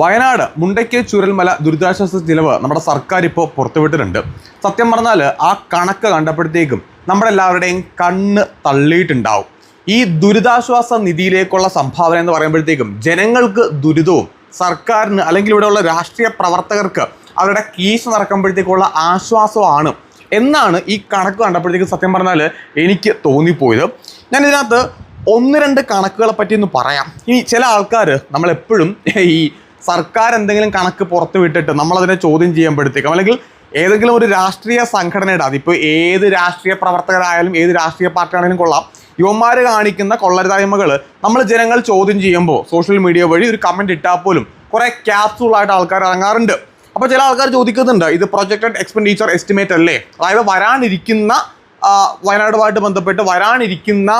വയനാട് മുണ്ടയ്ക്ക് ചുരൽമല ദുരിതാശ്വാസ ചിലവ് നമ്മുടെ സർക്കാർ ഇപ്പോൾ പുറത്തുവിട്ടിട്ടുണ്ട്. സത്യം പറഞ്ഞാൽ ആ കണക്ക് കണ്ടപ്പോഴത്തേക്കും നമ്മുടെ എല്ലാവരുടെയും കണ്ണ് തള്ളിയിട്ടുണ്ടാവും. ഈ ദുരിതാശ്വാസ നിധിയിലേക്കുള്ള സംഭാവന എന്ന് പറയുമ്പോഴത്തേക്കും ജനങ്ങൾക്ക് ദുരിതവും സർക്കാരിന് അല്ലെങ്കിൽ ഇവിടെയുള്ള രാഷ്ട്രീയ പ്രവർത്തകർക്ക് അവരുടെ കീശ നടക്കുമ്പോഴത്തേക്കുള്ള ആശ്വാസമാണ് എന്നാണ് ഈ കണക്ക് കണ്ടപ്പോഴത്തേക്കും സത്യം പറഞ്ഞാൽ എനിക്ക് തോന്നിപ്പോയത്. ഞാൻ ഇതിനകത്ത് ഒന്ന് രണ്ട് കണക്കുകളെ പറ്റി ഒന്ന് പറയാം. ഇനി ചില ആൾക്കാർ നമ്മളെപ്പോഴും ഈ സർക്കാർ എന്തെങ്കിലും കണക്ക് പുറത്ത് വിട്ടിട്ട് നമ്മളതിനെ ചോദ്യം ചെയ്യുമ്പോഴത്തേക്കും അല്ലെങ്കിൽ ഏതെങ്കിലും ഒരു രാഷ്ട്രീയ സംഘടനയുടെ അതിപ്പോൾ ഏത് രാഷ്ട്രീയ പ്രവർത്തകരായാലും ഏത് രാഷ്ട്രീയ പാർട്ടിയാണെങ്കിലും കൊള്ളാം യുവന്മാർ കാണിക്കുന്ന കൊള്ളരുതായ്മകൾ നമ്മൾ ജനങ്ങൾ ചോദ്യം ചെയ്യുമ്പോൾ സോഷ്യൽ മീഡിയ വഴി ഒരു കമന്റ് ഇട്ടാൽ പോലും കുറേ ക്യാപ്സുകളായിട്ട് ആൾക്കാർ ഇറങ്ങാറുണ്ട്. അപ്പോൾ ചില ആൾക്കാർ ചോദിക്കുന്നുണ്ട് ഇത് പ്രൊജക്റ്റഡ് എക്സ്പെൻഡിച്ചർ എസ്റ്റിമേറ്റ് അല്ലേ? അതായത് വരാനിരിക്കുന്ന വയനാടുമായിട്ട് ബന്ധപ്പെട്ട് വരാനിരിക്കുന്ന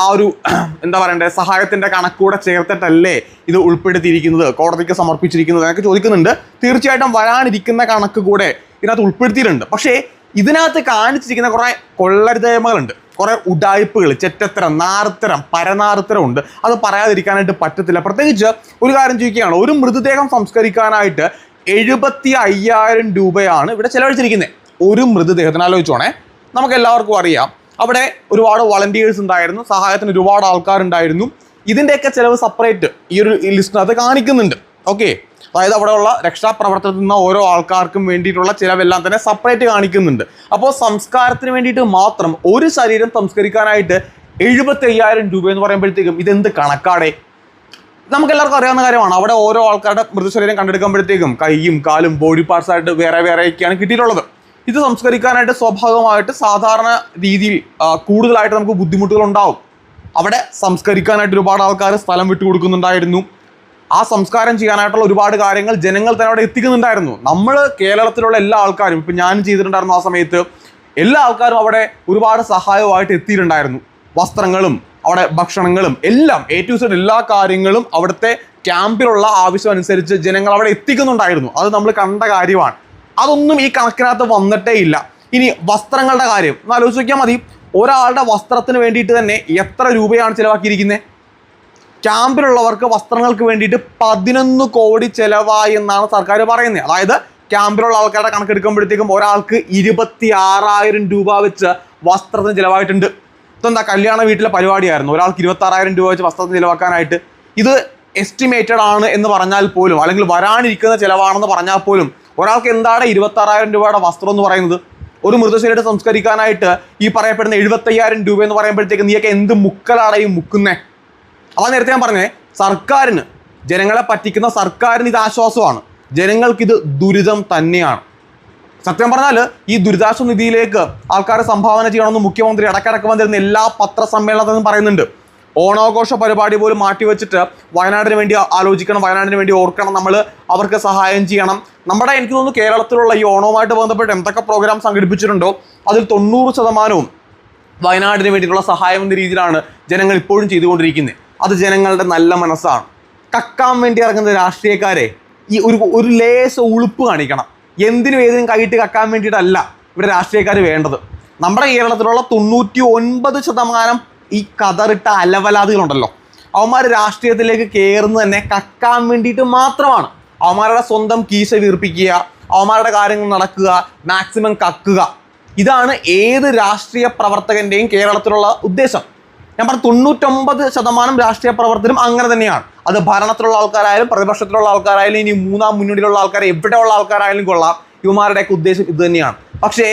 ആ ഒരു എന്താ പറയണ്ടേ സഹായത്തിന്റെ കണക്കൂടെ ചേർത്തിട്ടല്ലേ ഇത് ഉൾപ്പെടുത്തിയിരിക്കുന്നത് കോടതിക്ക് സമർപ്പിച്ചിരിക്കുന്നത് എന്നൊക്കെ ചോദിക്കുന്നുണ്ട്. തീർച്ചയായിട്ടും വരാനിരിക്കുന്ന കണക്ക് കൂടെ ഇതിനകത്ത് ഉൾപ്പെടുത്തിയിട്ടുണ്ട്. പക്ഷേ ഇതിനകത്ത് കാണിച്ചിരിക്കുന്ന കുറേ കൊള്ളരുതയമകളുണ്ട് കുറേ ഉടായ്പകൾ ചെറ്റത്തരം നാർത്തരം പരനാർത്തരം ഉണ്ട്. അത് പറയാതിരിക്കാനായിട്ട് പറ്റത്തില്ല. പ്രത്യേകിച്ച് ഒരു കാര്യം ചോദിക്കുകയാണ്. ഒരു മൃതദേഹം സംസ്കരിക്കാനായിട്ട് എഴുപത്തി അയ്യായിരം രൂപയാണ് ഇവിടെ ചിലവഴിച്ചിരിക്കുന്നത്. ഒരു മൃതദേഹത്തിന് ആലോചിച്ചോണേ. നമുക്ക് എല്ലാവർക്കും അറിയാം. അവിടെ ഒരുപാട് വളണ്ടിയേഴ്സ് ഉണ്ടായിരുന്നു. സഹായത്തിന് ഒരുപാട് ആൾക്കാരുണ്ടായിരുന്നു. ഇതിന്റെയൊക്കെ ചിലവ് സെപ്പറേറ്റ് ഈ ഒരു ലിസ്റ്റിനകത്ത് കാണിക്കുന്നുണ്ട്. ഓക്കെ അതായത് അവിടെയുള്ള രക്ഷാപ്രവർത്തനത്തിൽ നിന്ന് ഓരോ ആൾക്കാർക്കും വേണ്ടിയിട്ടുള്ള ചിലവെല്ലാം തന്നെ സെപ്പറേറ്റ് കാണിക്കുന്നുണ്ട്. അപ്പോൾ സംസ്കാരത്തിന് വേണ്ടിയിട്ട് മാത്രം ഒരു ശരീരം സംസ്കരിക്കാനായിട്ട് എഴുപത്തി അയ്യായിരം രൂപ എന്ന് പറയുമ്പോഴത്തേക്കും ഇതെന്ത് കണക്കാടെ? നമുക്ക് എല്ലാവർക്കും അറിയാവുന്ന കാര്യമാണ്. അവിടെ ഓരോ ആൾക്കാരുടെ മൃതശരീരം കണ്ടെടുക്കുമ്പോഴത്തേക്കും കൈയും കാലും ബോഡി പാർട്സ് ആയിട്ട് വേറെ വേറെയൊക്കെയാണ് കിട്ടിയിട്ടുള്ളത്. ഇത് സംസ്കരിക്കാനായിട്ട് സ്വാഭാവികമായിട്ട് സാധാരണ രീതിയിൽ കൂടുതലായിട്ട് നമുക്ക് ബുദ്ധിമുട്ടുകൾ ഉണ്ടാവും അവിടെ സംസ്കരിക്കാനായിട്ട് ഒരുപാട് ആൾക്കാർ സ്ഥലം വിട്ടു കൊടുക്കുന്നുണ്ടായിരുന്നു. ആ സംസ്കാരം ചെയ്യാനായിട്ടുള്ള ഒരുപാട് കാര്യങ്ങൾ ജനങ്ങൾ തന്നെ അവിടെ എത്തിക്കുന്നുണ്ടായിരുന്നു. നമ്മൾ കേരളത്തിലുള്ള എല്ലാ ആൾക്കാരും ഇപ്പം ഞാനും ചെയ്തിട്ടുണ്ടായിരുന്നു ആ സമയത്ത് എല്ലാ ആൾക്കാരും അവിടെ ഒരുപാട് സഹായമായിട്ട് എത്തിയിട്ടുണ്ടായിരുന്നു. വസ്ത്രങ്ങളും അവിടെ ഭക്ഷണങ്ങളും എല്ലാം എ ടു സെഡ് എല്ലാ കാര്യങ്ങളും അവിടുത്തെ ക്യാമ്പിലുള്ള ആവശ്യം അനുസരിച്ച് ജനങ്ങൾ അവിടെ എത്തിക്കുന്നുണ്ടായിരുന്നു. അത് നമ്മൾ കണ്ട കാര്യമാണ്. അതൊന്നും ഈ കണക്കിനകത്ത് വന്നിട്ടേ ഇല്ല. ഇനി വസ്ത്രങ്ങളുടെ കാര്യം ഒന്ന് ആലോചിച്ചാൽ മതി. ഒരാളുടെ വസ്ത്രത്തിന് വേണ്ടിയിട്ട് തന്നെ എത്ര രൂപയാണ് ചിലവാക്കിയിരിക്കുന്നത് ക്യാമ്പിലുള്ളവർക്ക് വസ്ത്രങ്ങൾക്ക് വേണ്ടിയിട്ട് പതിനൊന്ന് കോടി ചിലവായി എന്നാണ് സർക്കാർ പറയുന്നത് അതായത് ക്യാമ്പിലുള്ള ആൾക്കാരുടെ കണക്കെടുക്കുമ്പോഴത്തേക്കും ഒരാൾക്ക് ഇരുപത്തി ആറായിരം രൂപ വെച്ച് വസ്ത്രത്തിന് ചിലവായിട്ടുണ്ട്. ഇതെന്താ കല്യാണ വീട്ടിലെ പരിപാടിയായിരുന്നു. ഒരാൾക്ക് ഇരുപത്തി ആറായിരം രൂപ വെച്ച് വസ്ത്രത്തിന് ചിലവാക്കാനായിട്ട്. ഇത് എസ്റ്റിമേറ്റഡ് ആണ് എന്ന് പറഞ്ഞാൽ പോലും അല്ലെങ്കിൽ വരാനിരിക്കുന്ന ചിലവാണെന്ന് പറഞ്ഞാൽ പോലും ഒരാൾക്ക് എന്താണ് ഇരുപത്തി ആറായിരം രൂപയുടെ വസ്ത്രം എന്ന് പറയുന്നത്? ഒരു മൃതശരീരത്തെ സംസ്കരിക്കാനായിട്ട് ഈ പറയപ്പെടുന്ന എഴുപത്തയ്യായിരം രൂപ എന്ന് പറയുമ്പോഴത്തേക്ക് നീയൊക്കെ എന്ത് മുക്കലാണ് ഈ മുക്കുന്നേ? അതാ നേരത്തെ ഞാൻ പറഞ്ഞേ സർക്കാരിന് ജനങ്ങളെ പറ്റിക്കുന്ന സർക്കാരിന് ഇത് ആശ്വാസമാണ്. ജനങ്ങൾക്കിത് ദുരിതം തന്നെയാണ്. സത്യം പറഞ്ഞാൽ ഈ ദുരിതാശ്വാസ നിധിയിലേക്ക് ആൾക്കാരെ സംഭാവന ചെയ്യണമെന്ന് മുഖ്യമന്ത്രി ഇടക്കിടക്ക് വന്നിരുന്ന എല്ലാ പത്രസമ്മേളനത്തിലും പറയുന്നുണ്ട്. ഓണാഘോഷ പരിപാടി പോലും മാറ്റിവെച്ചിട്ട് വയനാടിന് വേണ്ടി ആലോചിക്കണം വയനാടിന് വേണ്ടി ഓർക്കണം നമ്മൾ അവർക്ക് സഹായം ചെയ്യണം. നമ്മുടെ എനിക്ക് തോന്നുന്നു കേരളത്തിലുള്ള ഈ ഓണവുമായിട്ട് ബന്ധപ്പെട്ട് എന്തൊക്കെ പ്രോഗ്രാം സംഘടിപ്പിച്ചിട്ടുണ്ടോ അതിൽ തൊണ്ണൂറ് ശതമാനവും വയനാടിന് വേണ്ടിയിട്ടുള്ള സഹായം എന്ന രീതിയിലാണ് ജനങ്ങൾ ഇപ്പോഴും ചെയ്തുകൊണ്ടിരിക്കുന്നത്. അത് ജനങ്ങളുടെ നല്ല മനസ്സാണ്. കക്കാൻ വേണ്ടി ഇറങ്ങുന്ന രാഷ്ട്രീയക്കാരെ ഈ ഒരു ഒരു ലേശ ഉളുപ്പ് കാണിക്കണം. എന്തിനും ഏതിനും കൈയിട്ട് കക്കാൻ വേണ്ടിയിട്ടല്ല ഇവിടെ രാഷ്ട്രീയക്കാർ വേണ്ടത്. നമ്മുടെ കേരളത്തിലുള്ള തൊണ്ണൂറ്റി ഒൻപത് ശതമാനം ഈ കതറിട്ട അലവലാദികളുണ്ടല്ലോ അവന്മാർ രാഷ്ട്രീയത്തിലേക്ക് കയറുന്നത് തന്നെ കക്കാൻ വേണ്ടിയിട്ട് മാത്രമാണ്. അവന്മാരുടെ സ്വന്തം കീശ വീർപ്പിക്കുക അവന്മാരുടെ കാര്യങ്ങൾ നടക്കുക മാക്സിമം കക്കുക. ഇതാണ് ഏത് രാഷ്ട്രീയ പ്രവർത്തകന്റെയും കേരളത്തിലുള്ള ഉദ്ദേശം. ഞാൻ പറഞ്ഞു തൊണ്ണൂറ്റൊമ്പത് ശതമാനം രാഷ്ട്രീയ പ്രവർത്തനം അങ്ങനെ തന്നെയാണ്. അത് ഭരണത്തിലുള്ള ആൾക്കാരായാലും പ്രതിപക്ഷത്തിലുള്ള ആൾക്കാരായാലും ഇനി മൂന്നാം മുന്നണിയിലുള്ള ആൾക്കാർ എവിടെയുള്ള ആൾക്കാരായാലും കൊള്ളാം. ഇവമാരുടെയൊക്കെ ഉദ്ദേശം ഇത് തന്നെയാണ്. പക്ഷേ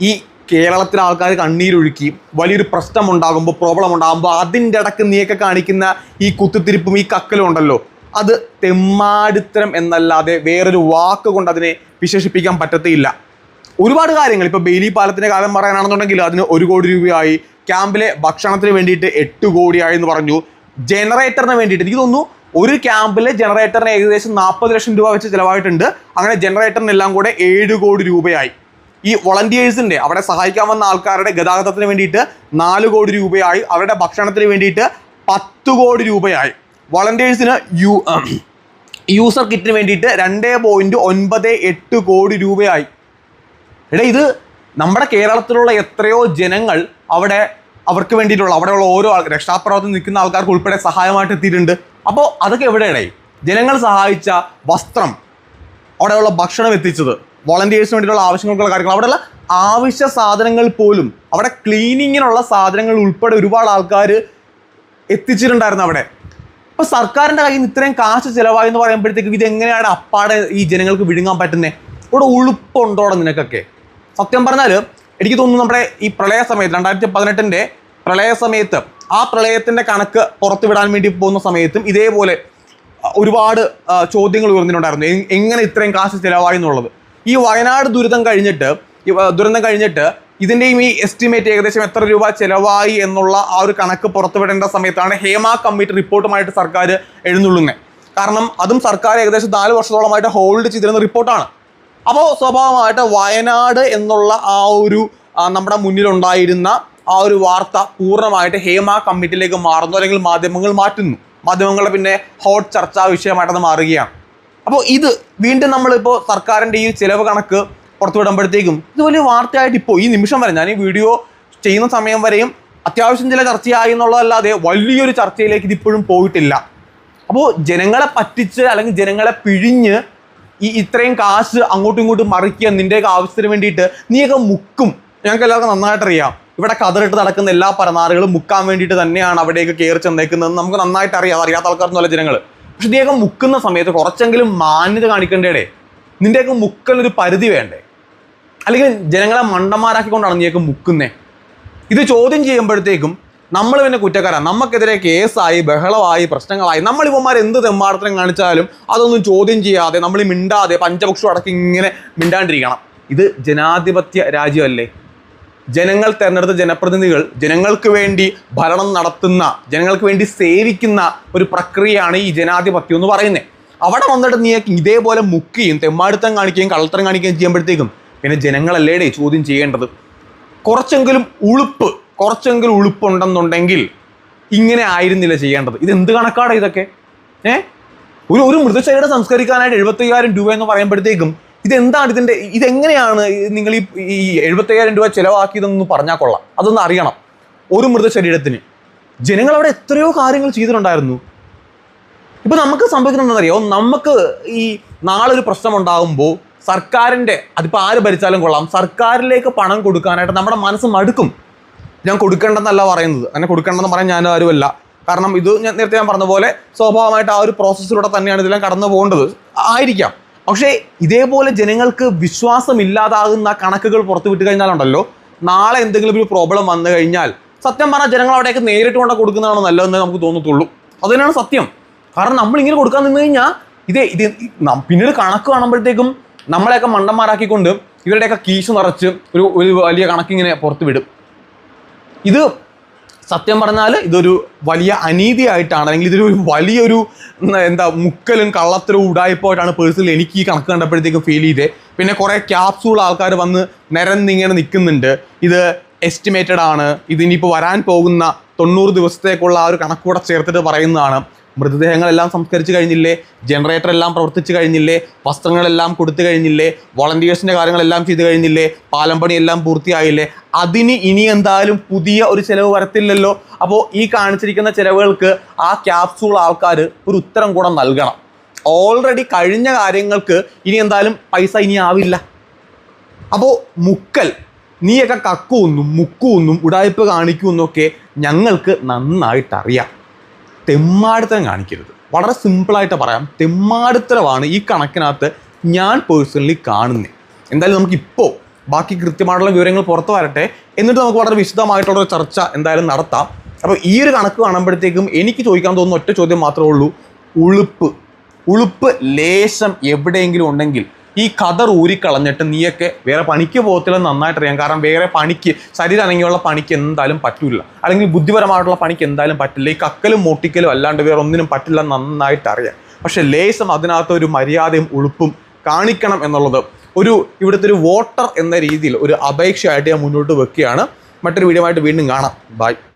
ഈ കേരളത്തിലെ ആൾക്കാർ കണ്ണീരൊഴുക്കി വലിയൊരു പ്രശ്നം ഉണ്ടാകുമ്പോൾ പ്രോബ്ലം ഉണ്ടാകുമ്പോൾ അതിന്റെ ഇടയ്ക്ക് നീയൊക്കെ കാണിക്കുന്ന ഈ കുത്തിത്തിരിപ്പും ഈ കക്കലും ഉണ്ടല്ലോ അത് തെമ്മാടിത്തരം എന്നല്ലാതെ വേറൊരു വാക്ക് കൊണ്ട് അതിനെ വിശേഷിപ്പിക്കാൻ പറ്റത്തില്ല ഒരുപാട് കാര്യങ്ങൾ ഇപ്പോൾ ബെയിലി പാലത്തിന്റെ കാര്യം പറയാനാണെന്നുണ്ടെങ്കിൽ അതിന് ഒരു കോടി രൂപയായി ക്യാമ്പിലെ ഭക്ഷണത്തിന് വേണ്ടിയിട്ട് എട്ട് കോടിയായി എന്ന് പറഞ്ഞു ജനറേറ്ററിന് വേണ്ടിയിട്ട് എനിക്ക് തോന്നുന്നു ഒരു ക്യാമ്പിലെ ജനറേറ്ററിന് ഏകദേശം നാൽപ്പത് ലക്ഷം രൂപ വെച്ച് ചിലവായിട്ടുണ്ട് അങ്ങനെ ജനറേറ്ററിനെല്ലാം കൂടെ ഏഴ് കോടി രൂപയായി. ഈ വോളണ്ടിയേഴ്സിന്റെ അവിടെ സഹായിക്കാൻ വന്ന ആൾക്കാരുടെ ഗതാഗതത്തിന് വേണ്ടിയിട്ട് നാല് കോടി രൂപയായി. അവരുടെ ഭക്ഷണത്തിന് വേണ്ടിയിട്ട് പത്ത് കോടി രൂപയായി. വോളണ്ടിയേഴ്സിന് യു യൂസർ കിറ്റിന് വേണ്ടിയിട്ട് രണ്ട് പോയിന്റ് ഒൻപത് എട്ട് കോടി രൂപയായി. എടാ ഇത് നമ്മുടെ കേരളത്തിലുള്ള എത്രയോ ജനങ്ങൾ അവിടെ അവർക്ക് വേണ്ടിയിട്ടുള്ള അവിടെയുള്ള ഓരോ ആൾ രക്ഷാപ്രവർത്തനം നിൽക്കുന്ന ആൾക്കാർക്ക് ഉൾപ്പെടെ സഹായമായിട്ട് എത്തിയിട്ടുണ്ട്. അപ്പോൾ അതൊക്കെ എവിടെയാണേ ജനങ്ങൾ സഹായിച്ച വസ്ത്രം അവിടെയുള്ള ഭക്ഷണം എത്തിച്ചത്. വോളണ്ടിയേഴ്സിന് വേണ്ടിയിട്ടുള്ള ആവശ്യങ്ങൾക്കുള്ള കാര്യങ്ങൾ. അവിടെയുള്ള ആവശ്യ സാധനങ്ങൾ പോലും അവിടെ ക്ലീനിങ്ങിനുള്ള സാധനങ്ങൾ ഉൾപ്പെടെ ഒരുപാട് ആൾക്കാർ എത്തിച്ചിട്ടുണ്ടായിരുന്നു അവിടെ. അപ്പൊ സർക്കാരിന്റെ കയ്യിൽ നിന്ന് ഇത്രയും കാശ് ചിലവായി എന്ന് പറയുമ്പോഴത്തേക്കും ഇത് എങ്ങനെയാണ് അപ്പാടെ ഈ ജനങ്ങൾക്ക് വിഴുങ്ങാൻ പറ്റുന്നത് ഇവിടെ ഉളുപ്പുണ്ടോടെ നിനക്കൊക്കെ? സത്യം പറഞ്ഞാൽ എനിക്ക് തോന്നുന്നു നമ്മുടെ ഈ പ്രളയ സമയത്ത് രണ്ടായിരത്തി പതിനെട്ടിന്റെ പ്രളയ സമയത്ത് ആ പ്രളയത്തിന്റെ കണക്ക് പുറത്തുവിടാൻ വേണ്ടി പോകുന്ന സമയത്തും ഇതേപോലെ ഒരുപാട് ചോദ്യങ്ങൾ ഉയർന്നിട്ടുണ്ടായിരുന്നു. എങ്ങനെ ഇത്രയും കാശ് ചിലവായി എന്നുള്ളത്? ഈ വയനാട് ദുരിതം കഴിഞ്ഞിട്ട് ദുരന്തം കഴിഞ്ഞിട്ട് ഇതിന്റെയും ഈ എസ്റ്റിമേറ്റ് ഏകദേശം എത്ര രൂപ ചിലവായി എന്നുള്ള ആ ഒരു കണക്ക് പുറത്തുവിടേണ്ട സമയത്താണ് ഹേമ കമ്മിറ്റി റിപ്പോർട്ടുമായിട്ട് സർക്കാർ എഴുന്നള്ളുന്നത് കാരണം അതും സർക്കാർ ഏകദേശം നാല് വർഷത്തോളമായിട്ട് ഹോൾഡ് ചെയ്തിരുന്ന റിപ്പോർട്ടാണ്. അപ്പോൾ സ്വാഭാവികമായിട്ട് വയനാട് എന്നുള്ള ആ ഒരു നമ്മുടെ മുന്നിലുണ്ടായിരുന്ന ആ ഒരു വാർത്ത പൂർണമായിട്ട് ഹേമ കമ്മിറ്റിയിലേക്ക് മാറുന്നു അല്ലെങ്കിൽ മാധ്യമങ്ങൾ മാറ്റുന്നു. മാധ്യമങ്ങളുടെ പിന്നെ ഹോട്ട് ചർച്ചാ വിഷയമായിട്ടത് മാറുകയാണ്. അപ്പോൾ ഇത് വീണ്ടും നമ്മളിപ്പോൾ സർക്കാരിന്റെ ഈ ചിലവ് കണക്ക് പുറത്തുവിടുമ്പോഴത്തേക്കും ഇത് വലിയ വാർത്തയായിട്ട് ഇപ്പോൾ ഈ നിമിഷം വരെ ഞാൻ ഈ വീഡിയോ ചെയ്യുന്ന സമയം വരെയും അത്യാവശ്യം ചില ചർച്ചയായി എന്നുള്ളതല്ലാതെ വലിയൊരു ചർച്ചയിലേക്ക് ഇതിപ്പോഴും പോയിട്ടില്ല. അപ്പോൾ ജനങ്ങളെ പറ്റിച്ച് അല്ലെങ്കിൽ ജനങ്ങളെ പിഴിഞ്ഞ് ഈ ഇത്രയും കാശ് അങ്ങോട്ടും ഇങ്ങോട്ടും മറിക്കുക നിന്റെയൊക്കെ ആവശ്യത്തിന് വേണ്ടിയിട്ട് നീയൊക്കെ മുക്കും. ഞങ്ങൾക്ക് എല്ലാവർക്കും നന്നായിട്ടറിയാം ഇവിടെ കതറിട്ട് നടക്കുന്ന എല്ലാ പരനാറുകളും മുക്കാൻ വേണ്ടിയിട്ട് തന്നെയാണ് അവിടേക്ക് കയറി ചെന്നേക്കുന്നത് നമുക്ക് നന്നായിട്ട് അറിയാം. അറിയാത്ത ആൾക്കാർ എന്നുള്ള ജനങ്ങൾ പക്ഷെ നീയൊക്കെ മുക്കുന്ന സമയത്ത് കുറച്ചെങ്കിലും മാന്യത കാണിക്കേണ്ടേ നിന്റെയൊക്കെ മുക്കലൊരു പരിധി വേണ്ടേ? അല്ലെങ്കിൽ ജനങ്ങളെ മണ്ടന്മാരാക്കിക്കൊണ്ടാണ് നീയൊക്കെ മുക്കുന്നേ? ഇത് ചോദ്യം ചെയ്യുമ്പോഴത്തേക്കും നമ്മൾ പിന്നെ കുറ്റക്കാരാണ് നമുക്കെതിരെ കേസായി ബഹളമായി പ്രശ്നങ്ങളായി. നമ്മൾ ഇവന്മാർ എന്ത് തെമ്മാടത്തിനും കാണിച്ചാലും അതൊന്നും ചോദ്യം ചെയ്യാതെ നമ്മൾ മിണ്ടാതെ പഞ്ചപക്ഷം അടക്കി ഇങ്ങനെ മിണ്ടാണ്ടിരിക്കണം. ഇത് ജനാധിപത്യ രാജ്യമല്ലേ? ജനങ്ങൾ തെരഞ്ഞെടുത്ത ജനപ്രതിനിധികൾ ജനങ്ങൾക്ക് വേണ്ടി ഭരണം നടത്തുന്ന ജനങ്ങൾക്ക് വേണ്ടി സേവിക്കുന്ന ഒരു പ്രക്രിയയാണ് ഈ ജനാധിപത്യം എന്ന് പറയുന്നത് അവിടെ വന്നിട്ട് നീ ഇതേപോലെ മുക്കുകയും തെമ്മാടുത്തം കാണിക്കുകയും കള്ളത്തരം കാണിക്കുകയും ചെയ്യുമ്പോഴത്തേക്കും പിന്നെ ജനങ്ങളല്ലേടേ ചോദ്യം ചെയ്യേണ്ടത്? കുറച്ചെങ്കിലും ഉളുപ്പ് കുറച്ചെങ്കിലും ഉളുപ്പുണ്ടെന്നുണ്ടെങ്കിൽ ഇങ്ങനെ ആയിരുന്നില്ല ചെയ്യേണ്ടത്. ഇത് എന്ത് കണക്കാടാ ഇതൊക്കെ? ഏഹ് ഒരു ഒരു മൃതശരീരം സംസ്കരിക്കാനായിട്ട് എഴുപത്തയ്യായിരം രൂപ എന്ന് പറയുമ്പോഴത്തേക്കും ഇതെന്താണ് ഇതിന്റെ ഇതെങ്ങനെയാണ് നിങ്ങൾ ഈ ഈ എഴുപത്തയ്യായിരം രൂപ ചിലവാക്കിയതെന്ന് പറഞ്ഞാൽ കൊള്ളാം. അതൊന്ന് അറിയണം. ഒരു മൃതശരീരത്തിന് ജനങ്ങൾ അവിടെ എത്രയോ കാര്യങ്ങൾ ചെയ്തിട്ടുണ്ടായിരുന്നു. ഇപ്പൊ നമുക്ക് സംഭവിക്കുന്നതെന്നറിയോ നമുക്ക് ഈ നാളെ ഒരു പ്രശ്നം ഉണ്ടാകുമ്പോൾ സർക്കാരിന്റെ അതിപ്പോ ആര് ഭരിച്ചാലും കൊള്ളാം. സർക്കാരിലേക്ക് പണം കൊടുക്കാനായിട്ട് നമ്മുടെ മനസ്സ് മടുക്കും. ഞാൻ കൊടുക്കേണ്ടെന്നല്ല പറയുന്നത്. അങ്ങനെ കൊടുക്കേണ്ടെന്ന് പറയാൻ ഞാൻ ആരുമല്ല. കാരണം ഇത് ഞാൻ നേരത്തെ ഞാൻ പറഞ്ഞ പോലെ സ്വാഭാവികമായിട്ട് ആ ഒരു പ്രോസസ്സിലൂടെ തന്നെയാണ് ഇതെല്ലാം കടന്നു പോകേണ്ടത് ആയിരിക്കാം. പക്ഷേ ഇതേപോലെ ജനങ്ങൾക്ക് വിശ്വാസം ഇല്ലാതാകുന്ന കണക്കുകൾ പുറത്തു വിട്ട് കഴിഞ്ഞാലുണ്ടല്ലോ നാളെ എന്തെങ്കിലും ഒരു പ്രോബ്ലം വന്നു കഴിഞ്ഞാൽ സത്യം പറഞ്ഞാൽ ജനങ്ങൾ അവിടേക്ക് നേരിട്ട് കൊണ്ട് കൊടുക്കുന്നതാണ് നല്ലതെന്ന് നമുക്ക് തോന്നത്തുള്ളൂ. അത് തന്നെയാണ് സത്യം. കാരണം നമ്മൾ ഇങ്ങനെ കൊടുക്കാൻ നിന്ന് കഴിഞ്ഞാൽ ഇതേ ഇത് പിന്നീട് കണക്ക് കാണുമ്പോഴത്തേക്കും നമ്മളെയൊക്കെ മണ്ടന്മാരാക്കിക്കൊണ്ട് ഇവരുടെയൊക്കെ കീശ് നിറച്ച് ഒരു ഒരു വലിയ കണക്കിങ്ങനെ പുറത്ത് വിടും ഇത് സത്യം പറഞ്ഞാൽ ഇതൊരു വലിയ അനീതിയായിട്ടാണ് അല്ലെങ്കിൽ ഇതൊരു വലിയൊരു എന്താ മുക്കലും കള്ളത്തരവും ഉടായ്പായിട്ടാണ് പേഴ്സണലി എനിക്ക് ഈ കണക്ക് കണ്ടപ്പോഴത്തേക്കും ഫീൽ ചെയ്തേ. പിന്നെ കുറേ ക്യാപ്സൂൾ ആൾക്കാർ വന്ന് നിരന്നിങ്ങനെ നിൽക്കുന്നുണ്ട്. ഇത് എസ്റ്റിമേറ്റഡ് ആണ്. ഇതിനിപ്പോൾ വരാൻ പോകുന്ന തൊണ്ണൂറ് ദിവസത്തേക്കുള്ള ആ ഒരു കണക്കൂടെ ചേർത്തിട്ട് പറയുന്നതാണ്. മൃതദേഹങ്ങളെല്ലാം സംസ്കരിച്ചു കഴിഞ്ഞില്ലേ? ജനറേറ്റർ എല്ലാം പ്രവർത്തിച്ചു കഴിഞ്ഞില്ലേ? വസ്ത്രങ്ങളെല്ലാം കൊടുത്തു കഴിഞ്ഞില്ലേ? വോളണ്ടിയേഴ്സിന്റെ കാര്യങ്ങളെല്ലാം ചെയ്തു കഴിഞ്ഞില്ലേ? പാലം പണിയെല്ലാം പൂർത്തിയായില്ലേ? അതിന് ഇനി എന്തായാലും പുതിയ ഒരു ചിലവ് വരത്തില്ലല്ലോ. അപ്പോൾ ഈ കാണിച്ചിരിക്കുന്ന ചിലവുകൾക്ക് ആ ക്യാപ്സൂൾ ആൾക്കാർ ഒരു ഉത്തരം കൂടെ നൽകണം. ഓൾറെഡി കഴിഞ്ഞ കാര്യങ്ങൾക്ക് ഇനി എന്തായാലും പൈസ ഇനി ആവില്ല. അപ്പോൾ മുക്കൽ നീയൊക്കെ കക്കുമെന്നും മുക്കുമെന്നും ഉടായ്പ കാണിക്കുമെന്നൊക്കെ ഞങ്ങൾക്ക് നന്നായിട്ട് അറിയാം തെമ്മാടിത്തരം കാണിക്കരുത്. വളരെ സിമ്പിളായിട്ട് പറയാം തെമ്മാടിത്തരമാണ് ഈ കണക്കിനകത്ത് ഞാൻ പേഴ്സണലി കാണുന്നത് എന്തായാലും നമുക്കിപ്പോൾ ബാക്കി കൃത്യമായിട്ടുള്ള വിവരങ്ങൾ പുറത്തു വരട്ടെ. എന്നിട്ട് നമുക്ക് വളരെ വിശദമായിട്ടുള്ള ചർച്ച എന്തായാലും നടത്താം. അപ്പോൾ ഈ ഒരു കണക്ക് കാണുമ്പോഴത്തേക്കും എനിക്ക് ചോദിക്കാൻ തോന്നുന്ന ഒറ്റ ചോദ്യം മാത്രമേ ഉള്ളൂ. ഉളുപ്പ്. ഉളുപ്പ് ലേശം എവിടെയെങ്കിലും ഉണ്ടെങ്കിൽ ഈ കതർ ഊരിക്കളഞ്ഞിട്ട് നീയൊക്കെ വേറെ പണിക്ക് പോകത്തില്ല നന്നായിട്ട് അറിയാം കാരണം വേറെ പണിക്ക് ശരീരം അനങ്ങിയുള്ള പണിക്ക് എന്തായാലും പറ്റില്ല അല്ലെങ്കിൽ ബുദ്ധിപരമായിട്ടുള്ള പണിക്ക് എന്തായാലും പറ്റില്ല. ഈ കക്കലും മോട്ടിക്കലും അല്ലാണ്ട് വേറെ ഒന്നിനും പറ്റില്ല നന്നായിട്ട് അറിയാം പക്ഷെ ലേസം അതിനകത്ത് ഒരു മര്യാദയും ഉളുപ്പും കാണിക്കണം എന്നുള്ളത് ഒരു ഇവിടുത്തെ ഒരു വോട്ടർ എന്ന രീതിയിൽ ഒരു അപേക്ഷയായിട്ട് ഞാൻ മുന്നോട്ട് വെക്കുകയാണ്. മറ്റൊരു വീഡിയോ ആയിട്ട് വീണ്ടും കാണാം. ബൈ.